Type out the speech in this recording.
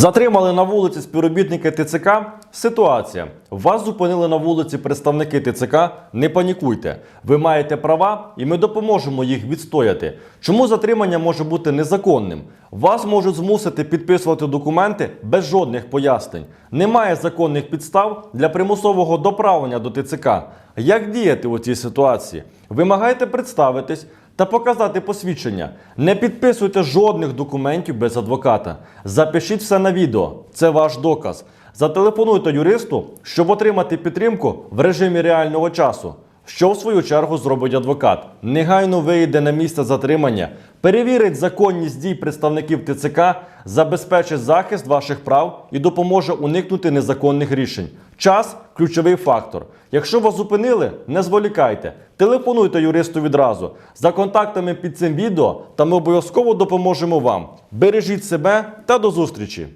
Затримали на вулиці співробітники ТЦК. Ситуація. Вас зупинили на вулиці представники ТЦК. Не панікуйте. Ви маєте права, і ми допоможемо їх відстояти. Чому затримання може бути незаконним? Вас можуть змусити підписувати документи без жодних пояснень. Немає законних підстав для примусового доправлення до ТЦК. Як діяти у цій ситуації? Вимагайте представитись та показати посвідчення. Не підписуйте жодних документів без адвоката. Запишіть все на відео. Це ваш доказ. Зателефонуйте юристу, щоб отримати підтримку в режимі реального часу. Що в свою чергу зробить адвокат? Негайно вийде на місце затримання, перевірить законність дій представників ТЦК, забезпечить захист ваших прав і допоможе уникнути незаконних рішень. Час ключовий фактор. Якщо вас зупинили, не зволікайте. Телефонуйте юристу відразу за контактами під цим відео, та ми обов'язково допоможемо вам. Бережіть себе та до зустрічі!